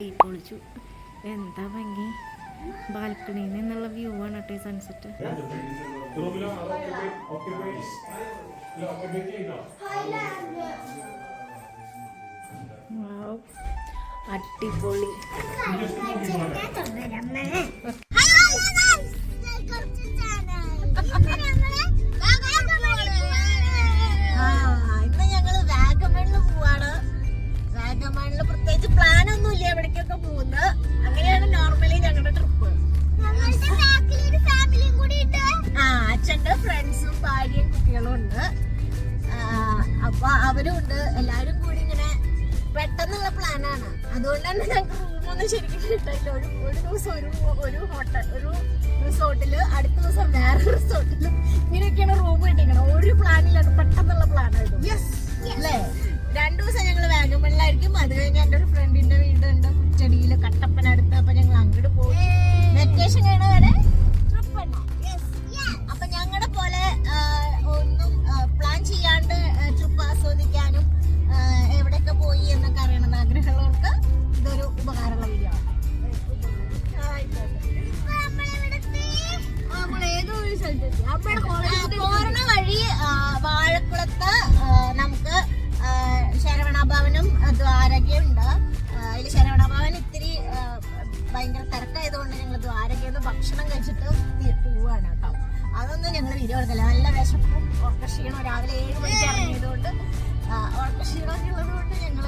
ഈ പൊളിച്ചു എന്താ ഭംഗി? ബാൽക്കണിയിൽ നിന്നുള്ള വ്യൂ ആണ് കേട്ടോ സൺസെറ്റ് അടിപൊളി. ഇപ്പൊ ഞങ്ങൾ വാഗമണിൽ പോവാണ്. വാഗമണിൽ പ്രത്യേകിച്ച് പ്ലാൻ ഒന്നുമില്ല എവിടേക്കൊക്കെ പോകുന്നത്. അങ്ങനെയാണ് നോർമലി ഞങ്ങളുടെ ട്രിപ്പ് ആ അച്ഛന്റെ ഫ്രണ്ട്സും ഭാര്യയും കുട്ടികളും ഉണ്ട്. അപ്പൊ അവരും ഉണ്ട്. എല്ലാരും കൂടി ഇങ്ങനെ പെട്ടെന്നുള്ള പ്ലാനാണ് അതുകൊണ്ട് തന്നെ ഞങ്ങൾക്ക് റൂമൊന്നും ശരിക്കും കിട്ടില്ല ഒരു ഒരു ദിവസം ഒരു ഒരു ഹോട്ടൽ ഒരു റിസോർട്ടിൽ അടുത്ത ദിവസം വേറെ റിസോർട്ടിൽ ഇങ്ങനെയൊക്കെയാണ് റൂം കിട്ടിയിരിക്കണം ഒരു പ്ലാനിലാണ് പെട്ടെന്നുള്ള പ്ലാനായിരുന്നു അല്ലേ? രണ്ടു ദിവസം ഞങ്ങൾ വാഗമണിലായിരിക്കും അത് കഴിഞ്ഞ് എന്റെ ഒരു ഫ്രണ്ടിന്റെ വീടുണ്ട്. കുച്ചടിയിൽ കട്ടപ്പനടുത്ത് അപ്പൊ ഞങ്ങൾ അങ്ങോട്ട് പോയി വെക്കേഷൻ കഴിഞ്ഞ വരെ അതൊന്നും ഞങ്ങൾ വീഡിയോ എടുക്കില്ല? നല്ല വിശപ്പും ഉറക്ക ക്ഷീണം രാവിലെ ഏഴ് മണിക്ക് ഇറങ്ങിയതുകൊണ്ട് ഉറക്ക ക്ഷീണമൊക്കെ ഉള്ളത് കൊണ്ട് ഞങ്ങൾ.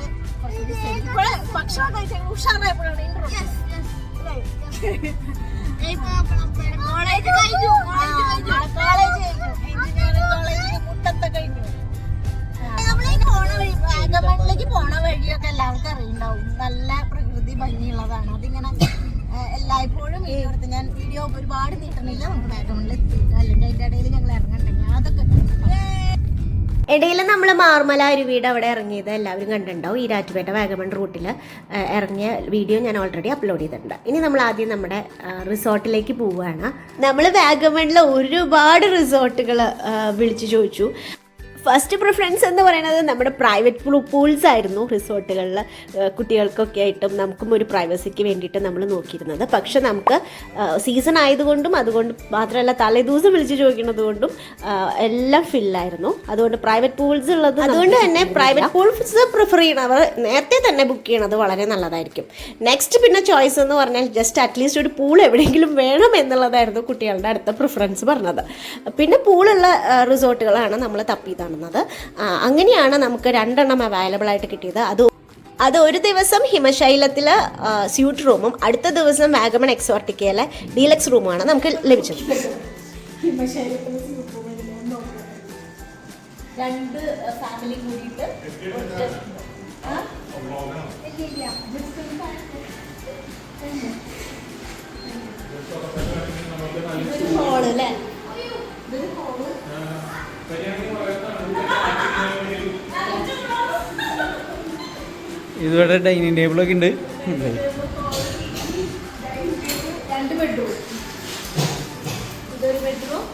ഇപ്പോഴ് ഭക്ഷണം കഴിച്ചാൽ ഉഷാറായപ്പോഴാണ്. കോളേജ് കഴിഞ്ഞു കോളേജ് എഞ്ചിനീയറിംഗ് കോളേജിൽ മുട്ടത്തെ കഴിഞ്ഞു. പോണ വഴി വാഗമണിലേക്ക് പോണ വഴിയൊക്കെ എല്ലാവർക്കും അറിയുണ്ടാവും. നല്ല പ്രകൃതി ഭംഗിയുള്ളതാണ്. അതിങ്ങനെ എല്ലായ്പ്പോഴും വീഡിയോ എടുത്ത് ഞാൻ വീഡിയോ ഒരുപാട് നീട്ടണില്ല നമുക്ക് വാഗമണിൽ എത്തിയിട്ട് അല്ലെങ്കിൽ അതിന്റെ ഇടയിൽ ഞങ്ങൾ ഇറങ്ങണ്ടെങ്കിൽ അതൊക്കെ ഇടയിൽ നമ്മൾ മാർമല അരുവിയുടെ അവിടെ ഇറങ്ങിയത് എല്ലാവരും കണ്ടിട്ടുണ്ടാവും. ഈ രാജ്പേട്ട വാഗമൺ റൂട്ടിൽ ഇറങ്ങിയ വീഡിയോ ഞാൻ ഓൾറെഡി അപ്ലോഡ് ചെയ്തിട്ടുണ്ട്. ഇനി നമ്മൾ ആദ്യം നമ്മുടെ റിസോർട്ടിലേക്ക് പോവുകയാണ്. നമ്മൾ വാഗമണിൽ ഒരുപാട് റിസോർട്ടുകൾ വിളിച്ചു ചോദിച്ചു. ഫസ്റ്റ് പ്രിഫറൻസ് എന്ന് പറയുന്നത് നമ്മുടെ പ്രൈവറ്റ് പൂൾസ് ആയിരുന്നു റിസോർട്ടുകളിൽ കുട്ടികൾക്കൊക്കെ ആയിട്ടും നമുക്കും ഒരു പ്രൈവസിക്ക് വേണ്ടിയിട്ട് നമ്മൾ നോക്കിയിരുന്നത്. പക്ഷെ നമുക്ക് സീസൺ ആയതുകൊണ്ടും അതുകൊണ്ട് മാത്രമല്ല തലേദിവസം വിളിച്ച് ചോദിക്കുന്നത് കൊണ്ടും എല്ലാം ഫില്ലായിരുന്നു അതുകൊണ്ട് പ്രൈവറ്റ് പൂൾസ് ഉള്ളത് അതുകൊണ്ട് തന്നെ പ്രൈവറ്റ് പൂൾസ് പ്രിഫർ ചെയ്യണവർ നേരത്തെ തന്നെ ബുക്ക് ചെയ്യണത് വളരെ നല്ലതായിരിക്കും. നെക്സ്റ്റ് പിന്നെ ചോയ്സ് എന്ന് പറഞ്ഞാൽ ജസ്റ്റ് അറ്റ്ലീസ്റ്റ് ഒരു പൂൾ എവിടെയെങ്കിലും വേണം എന്നുള്ളതായിരുന്നു കുട്ടികളുടെ അടുത്ത പ്രിഫറൻസ് പറഞ്ഞത്. പിന്നെ പൂളുള്ള റിസോർട്ടുകളാണ് നമ്മൾ തപ്പി കാണുന്നത്. അങ്ങനെയാണ് നമുക്ക് രണ്ടെണ്ണം അവൈലബിൾ ആയിട്ട് കിട്ടിയത്. അത് അത് ഒരു ദിവസം ഹിമശൈലത്തിൽ സ്യൂട്ട് റൂമും അടുത്ത ദിവസം വാഗമൺ എക്സോർട്ടിക്കയിലെ ഡീലക്സ് റൂമുമാണ് നമുക്ക് ലഭിച്ചത്. രണ്ട് ഫാമിലി കൂടിയിട്ട് ആ? ഇല്ല, ഇല്ല. Just ഒരു family. ഇതൊരു hall അല്ലേ? ഇതൊരു hall. ഇതുവരെ ഡൈനിങ് ടേബിളൊക്കെ ഉണ്ട്. രണ്ട് ബെഡ്റൂം ഇതൊരു ബെഡ്റൂം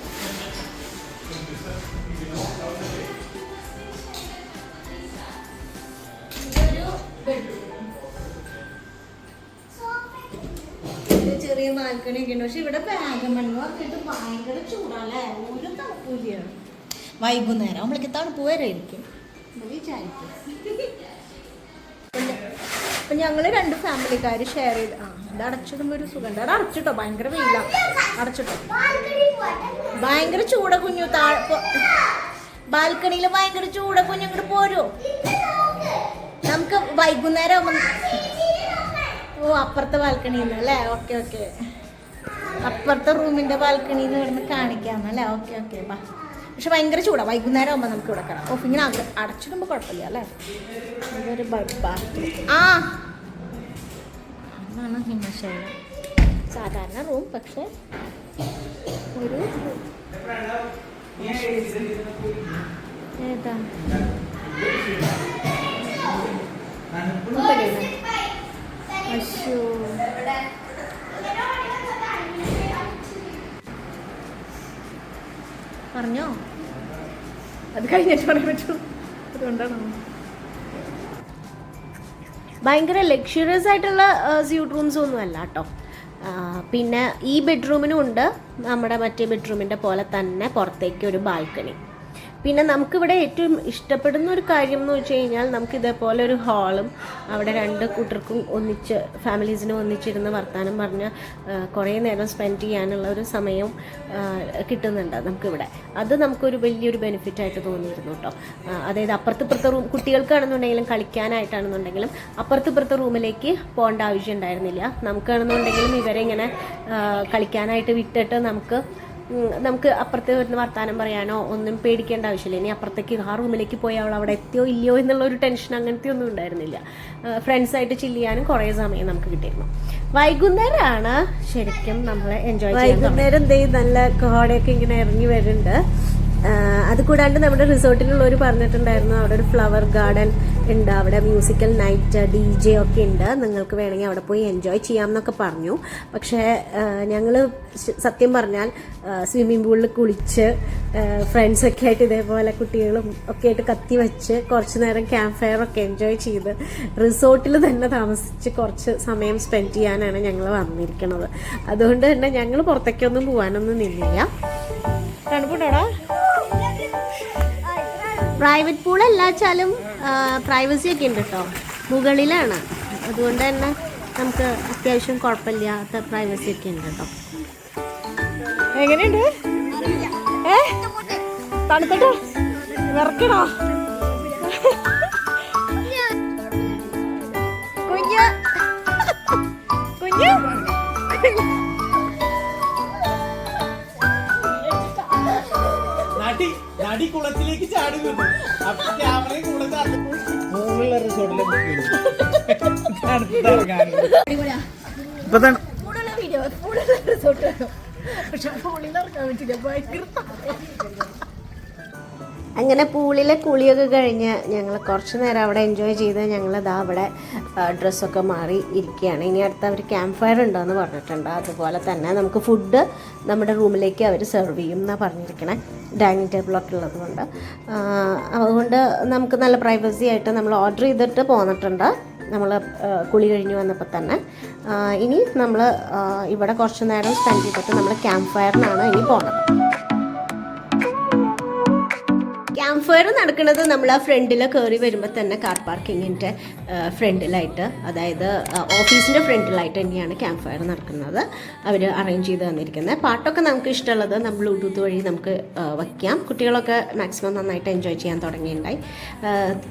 ചെറിയ ബാൽക്കണി ഒക്കെ ഉണ്ട്. പക്ഷെ ഇവിടെ വാഗമണ്ണ് പറഞ്ഞിട്ട് ഭയങ്കര ചൂടല്ലേ? ഒരു തണുപ്പില്ല വൈകുന്നേരം നമ്മളേക്ക് തണുപ്പ് വരെ ഇരിക്കും വിചാരിക്കും. അപ്പൊ ഞങ്ങൾ രണ്ട് ഫാമിലിക്കാർ ഷെയർ ചെയ്ത് ആ ഇത് അടച്ചിടുമ്പോൾ ഒരു സുഖം അത് അടച്ചിട്ടോ ഭയങ്കര വെയില. അടച്ചിട്ടോ. ഭയങ്കര ചൂട കുഞ്ഞു താഴെ ബാൽക്കണിയിൽ ഭയങ്കര ചൂട കുഞ്ഞു ഇങ്ങോട്ട് പോരോ. നമുക്ക് വൈകുന്നേരം ഓ അപ്പുറത്തെ ബാൽക്കണിയിൽ അല്ലേ? Okay okay. അപ്പുറത്തെ റൂമിന്റെ ബാൽക്കണിയിൽ നിന്ന് കിടന്ന് കാണിക്കാന്നല്ലേ ഓക്കെ ഓക്കെ ബാ. പക്ഷെ ഭയങ്കര ചൂടാ. വൈകുന്നേരം ആകുമ്പോൾ നമുക്ക് ഇവിടെ കയറാം ഓ ഇങ്ങനെ അടച്ചിടുമ്പോ കുഴപ്പമില്ല അല്ലേ? അതാണ് ഹിമശൈലം. സാധാരണ റൂം പക്ഷെ ഒരു ഏതാ? ഇവിടെയാണോ? പറഞ്ഞോ? അത് കഴിഞ്ഞിട്ട് പറയാൻ പറ്റൂ. അതുകൊണ്ടാണോ ഭയങ്കര ലക്ഷറിയസ് ആയിട്ടുള്ള സ്യൂട്ട് റൂംസ് ഒന്നും അല്ല കേട്ടോ. പിന്നെ ഈ ബെഡ്റൂമിനും ഉണ്ട്. നമ്മുടെ മറ്റേ ബെഡ്റൂമിന്റെ പോലെ തന്നെ പുറത്തേക്ക് ഒരു ബാൽക്കണി പിന്നെ നമുക്കിവിടെ ഏറ്റവും ഇഷ്ടപ്പെടുന്ന ഒരു കാര്യം എന്ന് വെച്ച് കഴിഞ്ഞാൽ നമുക്ക് ഇതേപോലെ ഒരു ഹാളും അവിടെ രണ്ട് കൂട്ടർക്കും ഒന്നിച്ച് ഫാമിലീസിനും ഒന്നിച്ചിരുന്ന് വർത്തമാനം പറഞ്ഞ് കുറേ നേരം സ്പെൻഡ് ചെയ്യാനുള്ള ഒരു സമയം കിട്ടുന്നുണ്ട് നമുക്കിവിടെ. അത് നമുക്കൊരു വലിയൊരു ബെനിഫിറ്റ് ആയിട്ട് തോന്നിയിരുന്നു കേട്ടോ. അതായത് അപ്പുറത്തിപ്പുറത്തെ റൂം കുട്ടികൾക്കാണെന്നുണ്ടെങ്കിലും കളിക്കാനായിട്ടാണെന്നുണ്ടെങ്കിലും അപ്പുറത്തിപ്പുറത്തെ റൂമിലേക്ക് പോകേണ്ട ആവശ്യം ഉണ്ടായിരുന്നില്ല. നമുക്കാണെന്നുണ്ടെങ്കിലും ഇവരെ ഇങ്ങനെ കളിക്കാനായിട്ട് വിട്ടിട്ട് നമുക്ക് നമുക്ക് അപ്പുറത്ത് വരുന്ന വർത്താനം പറയാനോ ഒന്നും പേടിക്കേണ്ട ആവശ്യമില്ല. ഇനി അപ്പുറത്തേക്ക് ആ റൂമിലേക്ക് പോയി അവൾ അവിടെ എത്തിയോ ഇല്ലയോ എന്നുള്ള ഒരു ടെൻഷൻ അങ്ങനത്തെ ഒന്നും ഉണ്ടായിരുന്നില്ല. ഫ്രണ്ട്സായിട്ട് ചില്ല് ചെയ്യാനും കുറേ സമയം നമുക്ക് കിട്ടിയിരുന്നു. വൈകുന്നേരമാണ് ശരിക്കും നമ്മൾ എൻജോയ് വൈകുന്നേരം ദേ നല്ല കോടയൊക്കെ ഇങ്ങനെ ഇറങ്ങി വരുന്നുണ്ട്. അത് കൂടാണ്ട് നമ്മുടെ റിസോർട്ടിലുള്ളവർ പറഞ്ഞിട്ടുണ്ടായിരുന്നു അവിടെ ഒരു ഫ്ലവർ ഗാർഡൻ ഉണ്ട്. അവിടെ മ്യൂസിക്കൽ നൈറ്റ് ഡി ജെ ഒക്കെ ഉണ്ട്. നിങ്ങൾക്ക് വേണമെങ്കിൽ അവിടെ പോയി എൻജോയ് ചെയ്യാം എന്നൊക്കെ പറഞ്ഞു. പക്ഷേ ഞങ്ങൾ സത്യം പറഞ്ഞാൽ സ്വിമ്മിംഗ് പൂളിൽ കുളിച്ച് ഫ്രണ്ട്സൊക്കെ ആയിട്ട് ഇതേപോലെ കുട്ടികളും ഒക്കെ ആയിട്ട് കത്തി വെച്ച് കുറച്ച് നേരം ക്യാമ്പ് ഫയർ ഒക്കെ എൻജോയ് ചെയ്ത് റിസോർട്ടിൽ തന്നെ താമസിച്ച് കുറച്ച് സമയം സ്പെൻഡ് ചെയ്യാനാണ് ഞങ്ങൾ വന്നിരിക്കുന്നത് അതുകൊണ്ട് തന്നെ ഞങ്ങൾ പുറത്തേക്കൊന്നും പോകാനൊന്നും നിന്നില്ല. തണുപ്പുണ്ടോടാ? പ്രൈവറ്റ് പൂൾ അല്ലാച്ചാലും പ്രൈവസി ഒക്കെ ഉണ്ട് കേട്ടോ മുകളിലാണ്. അതുകൊണ്ട് തന്നെ നമുക്ക് അത്യാവശ്യം കുഴപ്പമില്ലാത്ത പ്രൈവസി ഒക്കെ ഉണ്ട് കേട്ടോ എങ്ങനെയുണ്ട്? ഏ? തണുത്തട്ടോ? വിറക്കണോ? നടി നടി കുളത്തിലേക്ക് ചാടി അപ്പൊ ക്യാമറയും കൂടെ മുകളിലെ റിസോർട്ടിലെ അങ്ങനെ പൂളിലെ കുളിയൊക്കെ കഴിഞ്ഞ് ഞങ്ങൾ കുറച്ച് നേരം അവിടെ എൻജോയ് ചെയ്ത് ഞങ്ങൾ ഇതാ അവിടെ ഡ്രസ്സൊക്കെ മാറി ഇരിക്കുകയാണ്. ഇനി അടുത്ത അവർ ക്യാമ്പ് ഫയർ ഉണ്ടെന്ന് പറഞ്ഞിട്ടുണ്ട്. അതുപോലെ തന്നെ നമുക്ക് ഫുഡ് നമ്മുടെ റൂമിലേക്ക് അവർ സെർവ് ചെയ്യും എന്നാണ് പറഞ്ഞിരിക്കണേ. ഡൈനിങ് ടേബിളൊക്കെ ഉള്ളതുകൊണ്ട്. അതുകൊണ്ട് നമുക്ക് നല്ല പ്രൈവസി ആയിട്ട് നമ്മൾ ഓർഡർ ചെയ്തിട്ട് പോന്നിട്ടുണ്ട്. നമ്മൾ കുളി കഴിഞ്ഞ് വന്നപ്പോൾ തന്നെ. ഇനി നമ്മൾ ഇവിടെ കുറച്ച് നേരം സ്പെൻഡ് ചെയ്തിട്ട് നമ്മൾ ക്യാമ്പ് ഫയറിനാണ് ഇനി പോകുന്നത് ഫയർ നടക്കുന്നത് നമ്മൾ ആ ഫ്രണ്ടിൽ കയറി വരുമ്പോൾ തന്നെ കാർ പാർക്കിങ്ങിന്റെ ഫ്രണ്ടിലായിട്ട് അതായത് ഓഫീസിന്റെ ഫ്രണ്ടിലായിട്ട് തന്നെയാണ് ക്യാമ്പ് ഫയർ നടക്കുന്നത്. അവർ അറേഞ്ച് ചെയ്ത് തന്നിരിക്കുന്നത് പാട്ടൊക്കെ നമുക്ക് ഇഷ്ടമുള്ളത് നമ്മൾ ബ്ലൂടൂത്ത് വഴി നമുക്ക് വയ്ക്കാം. കുട്ടികളൊക്കെ മാക്സിമം നന്നായിട്ട് എൻജോയ് ചെയ്യാൻ തുടങ്ങിയിട്ടുണ്ടായി.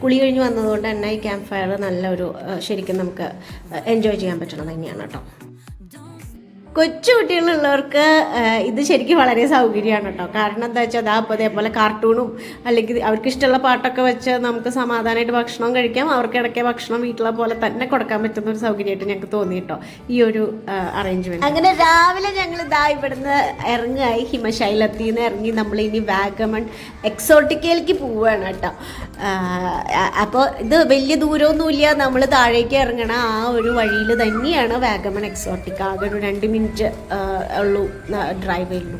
കുളി കഴിഞ്ഞ് വന്നതുകൊണ്ട് തന്നെ ഈ ക്യാമ്പ് ഫയർ നല്ലൊരു ശരിക്കും നമുക്ക് എൻജോയ് ചെയ്യാൻ പറ്റണം തന്നെയാണ് കേട്ടോ. കൊച്ചു കുട്ടികളുള്ളവർക്ക് ഇത് ശരിക്കും വളരെ സൗകര്യമാണ് കേട്ടോ. കാരണം എന്താ വെച്ചാൽ അതാ അപ്പോൾ അതേപോലെ കാർട്ടൂണും അല്ലെങ്കിൽ അവർക്ക് ഇഷ്ടമുള്ള പാട്ടൊക്കെ വെച്ച് നമുക്ക് സമാധാനമായിട്ട് ഭക്ഷണം കഴിക്കാം. അവർക്ക് ഇടയ്ക്ക് ഭക്ഷണം വീട്ടിലെ പോലെ തന്നെ കൊടുക്കാൻ പറ്റുന്ന ഒരു സൗകര്യമായിട്ട് ഞങ്ങൾക്ക് തോന്നി കേട്ടോ ഈ ഒരു അറേഞ്ച്മെന്റ് അങ്ങനെ രാവിലെ ഞങ്ങൾ ഇതാ ഇവിടുന്ന് ഇറങ്ങായി ഹിമശൈലത്തിൽ നിന്ന് ഇറങ്ങി നമ്മൾ ഇനി വാഗമൺ എക്സോട്ടിക്കയിലേക്ക് പോവുകയാണ് കേട്ടോ. അപ്പോൾ ഇത് വലിയ ദൂരമൊന്നുമില്ല. നമ്മൾ താഴേക്ക് ഇറങ്ങണ ആ ഒരു വഴിയിൽ തന്നെയാണ് വാഗമൺ എക്സോട്ടിക്. ആകെ ഒരു രണ്ട് മിനിറ്റ് ഉള്ളൂ ഡ്രൈവ് ഉള്ളൂ.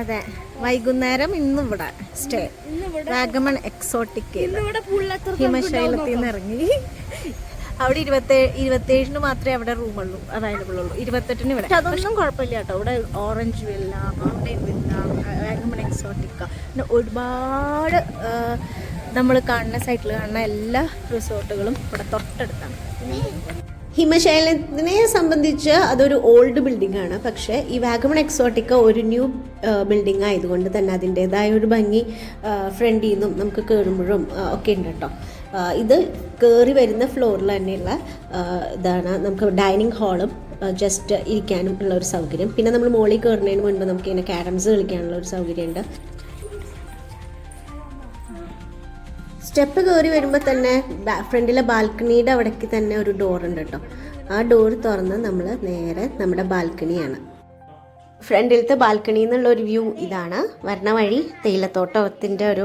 അതെ. വൈകുന്നേരം ഇന്ന് ഇവിടെ സ്റ്റേ വാഗമൺ എക്സോട്ടിക് ഹിമശൈലത്തിൽ നിന്ന് ഇറങ്ങി. അവിടെ ഇരുപത്തേഴ് ഇരുപത്തേഴിന് മാത്രമേ അവിടെ റൂമുള്ളൂ അവൈലബിൾ ഉള്ളൂ. ഇരുപത്തെട്ടിന് ഇവിടെ. അതൊന്നും കുഴപ്പമില്ല കേട്ടോ. ഇവിടെ orange villa mountain villa Vagamon exotica പിന്നെ ഒരുപാട് നമ്മൾ കാണുന്ന സൈറ്റിൽ കാണുന്ന എല്ലാ റിസോർട്ടുകളും ഇവിടെ തൊട്ടടുത്താണ്. ഹിമശൈലത്തിനെ സംബന്ധിച്ച് അതൊരു ഓൾഡ് ബിൽഡിംഗ് ആണ്. പക്ഷേ ഈ വാഗമൺ എക്സോട്ടിക്ക ഒരു ന്യൂ ബിൽഡിംഗ് ആയതുകൊണ്ട് തന്നെ അതിന്റെതായ ഒരു ഭംഗി ഫ്രണ്ടിൽ നിന്നും നമുക്ക് കയറുമ്പോഴും ഒക്കെ ഉണ്ട് കേട്ടോ ഇത് കയറി വരുന്ന ഫ്ലോറിൽ തന്നെയുള്ള ഇതാണ് നമുക്ക് ഡൈനിങ് ഹാളും ജസ്റ്റ് ഇരിക്കാനും ഉള്ള ഒരു സൗകര്യം. പിന്നെ നമ്മൾ മുകളിൽ കയറുന്നതിന് മുൻപ് നമുക്ക് ഇങ്ങനെ ക്യാരംസ് കളിക്കാനുള്ള ഒരു സൗകര്യമുണ്ട്. സ്റ്റെപ്പ് കയറി വരുമ്പോൾ തന്നെ ഫ്രണ്ടിലെ ബാൽക്കണിയുടെ അവിടേക്ക് തന്നെ ഒരു ഡോർ ഉണ്ട് കേട്ടോ. ആ ഡോർ തുറന്ന് നമ്മൾ നേരെ നമ്മുടെ ബാൽക്കണിയാണ്. ഫ്രണ്ടിലത്തെ ബാൽക്കണി എന്നുള്ള ഒരു വ്യൂ ഇതാണ്. വരണ വഴി തേയിലത്തോട്ടത്തിന്റെ ഒരു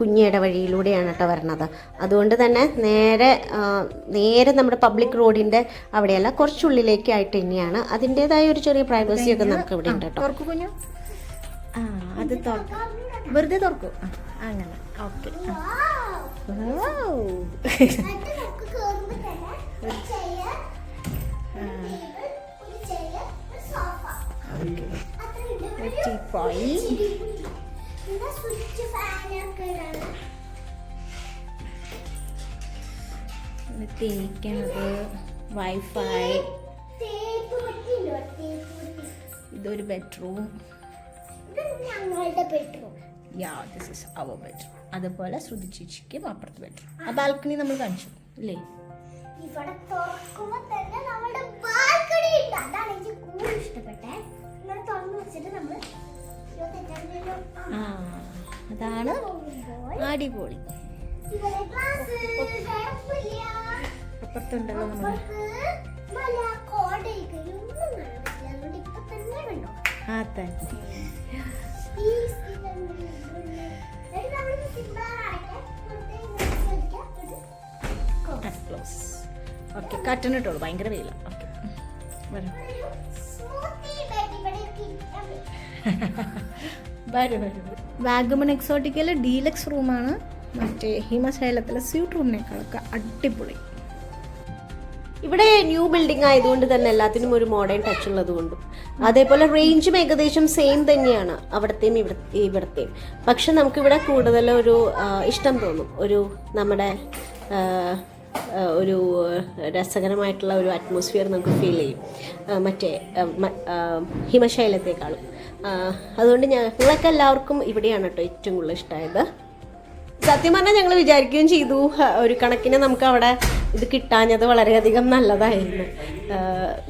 കുഞ്ഞിട വഴിയിലൂടെയാണ് കേട്ടോ വരണത്. അതുകൊണ്ട് തന്നെ നേരെ നേരെ നമ്മുടെ പബ്ലിക് റോഡിന്റെ അവിടെയല്ല കുറച്ചുള്ളിലേക്കായിട്ട് തന്നെയാണ്. അതിന്റേതായ ഒരു ചെറിയ പ്രൈവസി ഒക്കെ നമുക്ക് ഇവിടെ ഉണ്ട് കേട്ടോ. അത് തുറക്കും വെറുതെ തുറക്കൂ. അങ്ങനെ. ഓക്കെ. പോയി തേക്കണത് വൈഫൈ ഇതൊരു ബെഡ്റൂം ഞങ്ങളുടെ bedroom yeah this is our bedroom അതുപോലെ ശ്രുതി ചേച്ചിക്കും അപ്പുറത്ത് ബെഡ്റൂം ആ ബാൽക്കണി നമ്മൾ കാണിച്ചു. അല്ലേ ഇവിടെ തന്നെ നമ്മുടെ ബാൽക്കണി ഉണ്ട്. അതാണ് എനിക്ക് കൂടുതൽ ഇഷ്ടപ്പെട്ടേ ഇങ്ങനെ തുറന്നു വെച്ചിട്ട് ആ അതാണ് അടിപൊളി. അപ്പുറത്തുണ്ടല്ലോ നമ്മൾ ആ തന്നെ. ഓക്കെ കട്ടൻ ഇട്ടോളൂ ഭയങ്കര വെയില. വരും. വാഗമൺ എക്സോട്ടിക്കൽ ഡീലക്സ് റൂമാണ് മറ്റേ ഹിമശൈലത്തിലെ സ്യൂട്ട് റൂമിനേക്കാളൊക്കെ അടിപൊളി. ഇവിടെ ന്യൂ ബിൽഡിംഗ് ആയതുകൊണ്ട് തന്നെ എല്ലാത്തിനും ഒരു മോഡേൺ ടച്ച് ഉള്ളത് കൊണ്ടും. അതേപോലെ റേഞ്ചും ഏകദേശം സെയിം തന്നെയാണ് അവിടത്തെയും ഇവിടെ ഇവിടത്തെയും. പക്ഷെ നമുക്കിവിടെ കൂടുതൽ ഒരു ഇഷ്ടം തോന്നും. ഒരു നമ്മുടെ ഒരു രസകരമായിട്ടുള്ള ഒരു അറ്റ്മോസ്ഫിയർ നമുക്ക് ഫീൽ ചെയ്യും. മറ്റേ ഹിമശൈലത്തെക്കാളും. അതുകൊണ്ട് ഞങ്ങളൊക്കെ എല്ലാവർക്കും ഇവിടെയാണ് കേട്ടോ ഏറ്റവും കൂടുതൽ ഇഷ്ടമായത് സത്യം പറഞ്ഞാൽ ഞങ്ങൾ വിചാരിക്കുകയും ചെയ്തു. ഒരു കണക്കിന് നമുക്ക് അവിടെ ഇത് കിട്ടാഞ്ഞത് വളരെയധികം നല്ലതായിരുന്നു.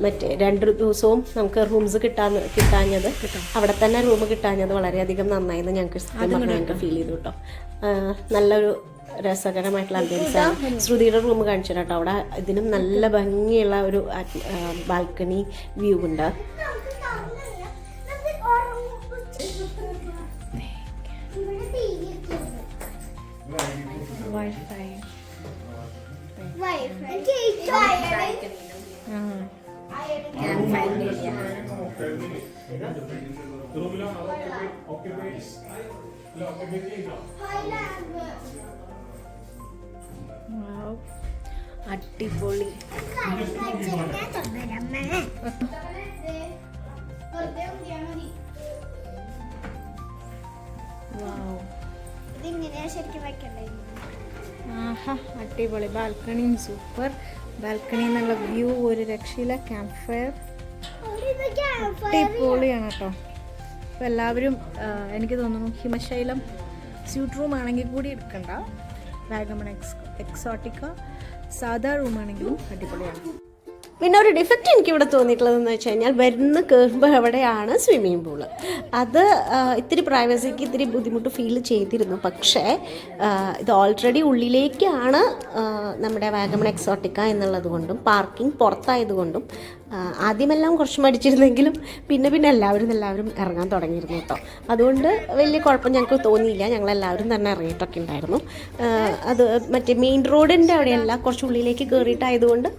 മറ്റേ രണ്ട് ദിവസവും നമുക്ക് റൂംസ് കിട്ടാൻ കിട്ടാഞ്ഞത് അവിടെ തന്നെ റൂം കിട്ടാഞ്ഞത് വളരെയധികം നന്നായിരുന്നു ഞങ്ങൾക്ക് സത്യം പറഞ്ഞാൽ ഞങ്ങൾക്ക് ഫീൽ ചെയ്തു കേട്ടോ നല്ലൊരു രസകരമായിട്ടുള്ള അന്തരീക്ഷമാണ് ശ്രുതിയുടെ റൂം കാണിച്ചു കേട്ടോ അവിടെ ഇതിനും നല്ല ഭംഗിയുള്ള ഒരു ബാൽക്കണി വ്യൂ ഉണ്ട്. വൈഫൈ. അടിപൊളി. ഇതിങ്ങനെയാ ശരിക്കും വെക്കണ്ടേ? ആഹാ അടിപൊളി. ബാൽക്കണിയും സൂപ്പർ. ബാൽക്കണി എന്നുള്ള വ്യൂ ഒരു രക്ഷയില്ല. Camp fire. അടിപൊളിയാണ് കേട്ടോ. അപ്പോൾ എല്ലാവരും എനിക്ക് തോന്നുന്നു ഹിമശൈലം സ്യൂട്ട് റൂം ആണെങ്കിൽ കൂടി എടുക്കണ്ട. വാഗമൺ എക്സ് എക്സോട്ടിക്ക സാധാ റൂം ആണെങ്കിലും അടിപൊളിയാണ്. പിന്നെ ഒരു ഡിഫക്റ്റ് എനിക്ക് ഇവിടെ തോന്നിയിട്ടുള്ളതെന്ന് വെച്ച് കഴിഞ്ഞാൽ വരുന്ന കയറുമ്പോൾ എവിടെയാണ് സ്വിമ്മിംഗ് പൂൾ അത് ഇത്തിരി പ്രൈവസിക്ക് ഇത്തിരി ബുദ്ധിമുട്ട് ഫീൽ ചെയ്തിരുന്നു. പക്ഷേ ഇത് ഓൾറെഡി ഉള്ളിലേക്കാണ് നമ്മുടെ വാഗമൺ എക്സോട്ടിക്ക എന്നുള്ളത് കൊണ്ടും പാർക്കിംഗ് പുറത്തായതുകൊണ്ടും ആദ്യമെല്ലാം കുറച്ച് മടിച്ചിരുന്നെങ്കിലും പിന്നെ പിന്നെ എല്ലാവരും എല്ലാവരും ഇറങ്ങാൻ തുടങ്ങിയിരുന്നു കേട്ടോ. അതുകൊണ്ട് വലിയ കുഴപ്പം ഞങ്ങൾക്ക് തോന്നിയില്ല. ഞങ്ങളെല്ലാവരും തന്നെ ഇറങ്ങിയിട്ടൊക്കെ ഉണ്ടായിരുന്നു. അത് മറ്റേ മെയിൻ റോഡിന്റെ അവിടെയല്ല കുറച്ച് ഉള്ളിലേക്ക് കയറിയിട്ടായതുകൊണ്ട്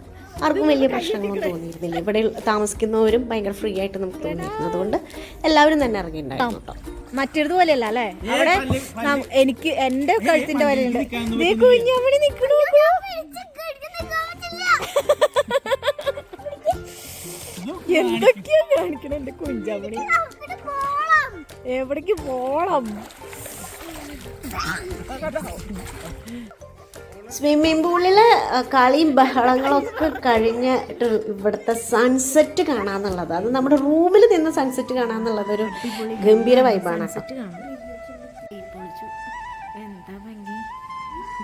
ആർക്കും വലിയ പ്രശ്നങ്ങളൊന്നും തോന്നിയിരുന്നില്ല. ഇവിടെ താമസിക്കുന്നവരും ഭയങ്കര ഫ്രീ ആയിട്ട് നമുക്ക് തോന്നിയിരുന്നു. അതുകൊണ്ട് എല്ലാവരും തന്നെ ഇറങ്ങിയിട്ടുണ്ടായിരുന്നു കേട്ടോ. മറ്റൊരു പോലെയല്ല അല്ലേ? അവിടെ എനിക്ക് എന്റെ കഴുത്തിന്റെ കുഞ്ഞമ്മണി നിക്കണു. എന്തൊക്കെയാ കാണിക്കണ എന്റെ കുഞ്ചാമണി എവിടേക്ക് പോണം? സ്വിമ്മിംഗ് പൂളിൽ കളിയും ബഹളങ്ങളൊക്കെ കഴിഞ്ഞിട്ട് ഇവിടുത്തെ സൺസെറ്റ് കാണാന്നുള്ളത്. അത് നമ്മുടെ റൂമിൽ നിന്ന് സൺസെറ്റ് കാണാന്നുള്ളത് ഒരു ഗംഭീര വൈബാണ് കേട്ടോ എന്താ ഭംഗി?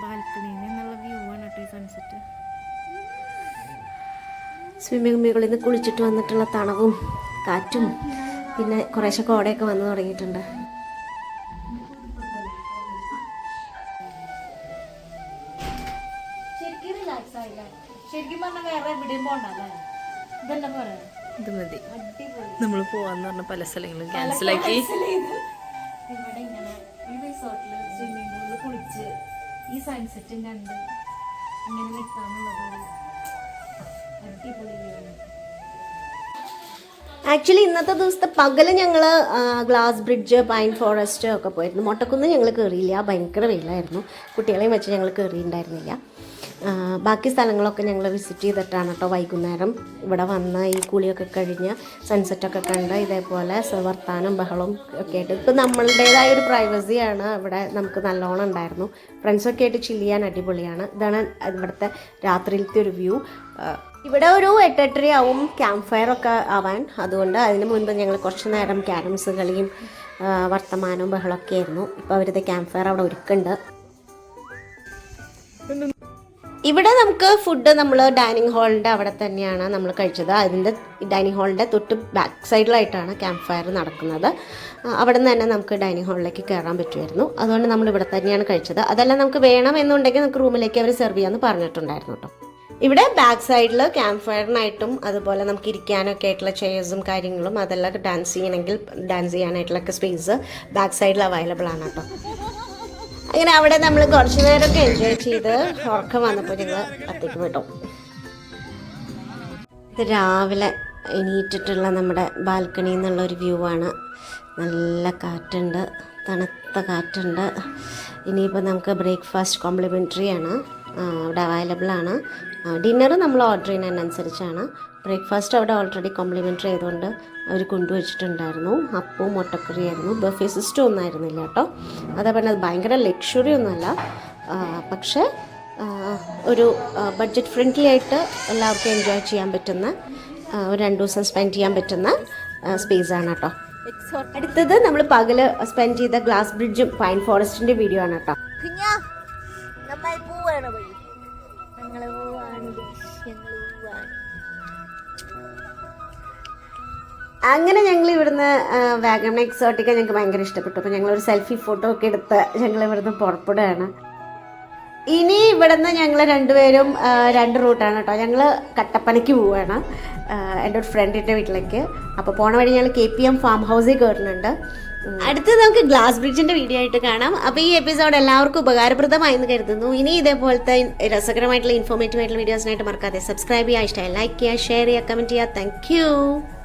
ബാൽക്കണിയിൽ നിന്നുള്ള വ്യൂ ആണ് കേട്ടോ സൺസെറ്റ് സ്വിമ്മിംഗ് പൂളിൽ നിന്ന് കുളിച്ചിട്ട് വന്നിട്ടുള്ള തണവും കാറ്റും പിന്നെ കുറേശ്ശെ കോടയൊക്കെ വന്നു തുടങ്ങിയിട്ടുണ്ട്. ഇത് മതി. നമ്മൾ പോവാന്ന് പറഞ്ഞ പല സ്ഥലങ്ങളും ക്യാൻസലാക്കി ഇവിടെ ഇങ്ങനെ ഈ റിസോർട്ടിൽ സ്വിമ്മിംഗ് പൂളിൽ കുളിച്ച് ഈ സൺസെറ്റും കണ്ട് ആക്ച്വലി ഇന്നത്തെ ദിവസത്തെ പകൽ ഞങ്ങൾ ഗ്ലാസ് ബ്രിഡ്ജ് പൈൻ ഫോറസ്റ്റ് ഒക്കെ പോയിരുന്നു. മൊട്ടക്കുന്ന് ഞങ്ങൾ കയറിയില്ല ഭയങ്കര വെയിലായിരുന്നു. കുട്ടികളെയും വെച്ച് ഞങ്ങൾ കയറിയിട്ടുണ്ടായിരുന്നില്ല ബാക്കി സ്ഥലങ്ങളൊക്കെ ഞങ്ങൾ വിസിറ്റ് ചെയ്തിട്ടാണ് കേട്ടോ വൈകുന്നേരം. ഇവിടെ വന്ന് ഈ കുളിയൊക്കെ കഴിഞ്ഞ് സൺസെറ്റൊക്കെ കണ്ട് ഇതേപോലെ വർത്താനം ബഹളവും ഒക്കെ ആയിട്ട്. ഇപ്പം നമ്മളുടേതായ ഒരു പ്രൈവസിയാണ് ഇവിടെ നമുക്ക് നല്ലോണം ഉണ്ടായിരുന്നു. ഫ്രണ്ട്സൊക്കെ ആയിട്ട് ചില്ല് ചെയ്യാൻ അടിപൊളിയാണ്. ഇതാണ് ഇവിടുത്തെ രാത്രിയിലത്തെ ഒരു വ്യൂ ഇവിടെ ഒരു എട്ടെട്ടര ആവും ക്യാമ്പ് ഫയർ ഒക്കെ ആവാൻ. അതുകൊണ്ട് അതിന് മുൻപ് ഞങ്ങൾ കുറച്ച് നേരം ക്യാരംസ് കളിയും വർത്തമാനവും ബഹളമൊക്കെ ആയിരുന്നു. ഇപ്പോൾ അവരുടെ ക്യാമ്പ് ഫയർ അവിടെ ഒരുക്കുന്നുണ്ട്. ഇവിടെ നമുക്ക് ഫുഡ് നമ്മൾ ഡൈനിങ് ഹാളിന്റെ അവിടെ തന്നെയാണ് നമ്മൾ കഴിച്ചത്. അതിന്റെ ഡൈനിങ് ഹാളിന്റെ തൊട്ട് ബാക്ക് സൈഡിലായിട്ടാണ് ക്യാമ്പ് ഫയർ നടക്കുന്നത്. അവിടെ നിന്ന് തന്നെ നമുക്ക് ഡൈനിങ് ഹാളിലേക്ക് കയറാൻ പറ്റുമായിരുന്നു. അതുകൊണ്ട് നമ്മൾ ഇവിടെ തന്നെയാണ് കഴിച്ചത്. അതെല്ലാം നമുക്ക് വേണം എന്നുണ്ടെങ്കിൽ നമുക്ക് റൂമിലേക്ക് അവർ സെർവ് ചെയ്യാമെന്ന് പറഞ്ഞിട്ടുണ്ടായിരുന്നു കേട്ടോ. ഇവിടെ ബാക്ക് സൈഡിൽ ക്യാമ്പ് ഫയറിനായിട്ടും അതുപോലെ നമുക്ക് ഇരിക്കാനൊക്കെ ആയിട്ടുള്ള ചെയർസും കാര്യങ്ങളും അതെല്ലാം ഡാൻസ് ചെയ്യണമെങ്കിൽ ഡാൻസ് ചെയ്യാനായിട്ടുള്ളൊക്കെ സ്പേസ് ബാക്ക് സൈഡിൽ അവൈലബിൾ ആണ് കേട്ടോ. അങ്ങനെ അവിടെ നമ്മൾ കുറച്ച് നേരമൊക്കെ എൻജോയ് ചെയ്ത് ഉറക്കം വന്നപ്പോൾ ഞങ്ങൾ അത്തേക്ക് വിട്ടു. ഇത് രാവിലെ എണീറ്റിട്ടുള്ള നമ്മുടെ ബാൽക്കണിയിൽ നിന്നുള്ള ഒരു വ്യൂ ആണ്. നല്ല കാറ്റുണ്ട് തണുത്ത കാറ്റുണ്ട്. ഇനിയിപ്പോൾ നമുക്ക് ബ്രേക്ക്ഫാസ്റ്റ് കോംപ്ലിമെന്ററി ആണ്. അവിടെ അവൈലബിൾ ആണ്. ഡിന്നർ നമ്മൾ ഓർഡർ ചെയ്യുന്നതിനനുസരിച്ചാണ്. ബ്രേക്ക്ഫാസ്റ്റ് അവിടെ ഓൾറെഡി കോംപ്ലിമെന്ററി ആയതുകൊണ്ട് അവർ കൊണ്ടുവച്ചിട്ടുണ്ടായിരുന്നു. അപ്പവും മുട്ടക്കറി ആയിരുന്നു ബഫേ സിസ്റ്റം ഒന്നും ആയിരുന്നില്ല കേട്ടോ. അതാ പറഞ്ഞത് ഭയങ്കര ലക്ഷറി ഒന്നുമല്ല. പക്ഷേ ഒരു ബഡ്ജറ്റ് ഫ്രണ്ട്ലി ആയിട്ട് എല്ലാവർക്കും എൻജോയ് ചെയ്യാൻ പറ്റുന്ന ഒരു രണ്ട് ദിവസം സ്പെൻഡ് ചെയ്യാൻ പറ്റുന്ന സ്പേസ് ആണ് കേട്ടോ. അടുത്തത് നമ്മൾ പകൽ സ്പെൻഡ് ചെയ്ത ഗ്ലാസ് ബ്രിഡ്ജും പൈൻ ഫോറസ്റ്റിന്റെ വീഡിയോ ആണ് കേട്ടോ. നമ്മൾ അങ്ങനെ ഞങ്ങൾ ഇവിടുന്ന് വാഗൺ എക്സോട്ടിക്ക ഞങ്ങൾക്ക് ഭയങ്കര ഇഷ്ടപ്പെട്ടു. അപ്പോൾ ഞങ്ങളൊരു സെൽഫി ഫോട്ടോ ഒക്കെ എടുത്ത് ഞങ്ങൾ ഇവിടുന്ന് പുറപ്പെടുകയാണ്. ഇനി ഇവിടുന്ന് ഞങ്ങൾ രണ്ടുപേരും രണ്ട് റൂട്ടാണ് കേട്ടോ ഞങ്ങൾ കട്ടപ്പനയ്ക്ക് പോവുകയാണ് എന്റെ ഒരു ഫ്രണ്ടിന്റെ വീട്ടിലേക്ക്. അപ്പോൾ പോണ വഴി ഞങ്ങൾ കെ പി എം ഫാം ഹൗസിൽ കയറുന്നുണ്ട്. അടുത്ത് നമുക്ക് ഗ്ലാസ് ബ്രിഡ്ജിന്റെ വീഡിയോ ആയിട്ട് കാണാം. അപ്പോൾ ഈ എപ്പിസോഡ് എല്ലാവർക്കും ഉപകാരപ്രദമായി എന്ന് കരുതുന്നു. ഇനി ഇതേപോലത്തെ രസകരമായിട്ടുള്ള ഇൻഫോർമേറ്റീവ് ആയിട്ടുള്ള വീഡിയോസിനായിട്ട് മറക്കാതെ സബ്സ്ക്രൈബ് ചെയ്യുക ഇഷ്ടമായി ലൈക്ക് ചെയ്യുക ഷെയർ ചെയ്യുക കമന്റ് ചെയ്യുക. താങ്ക്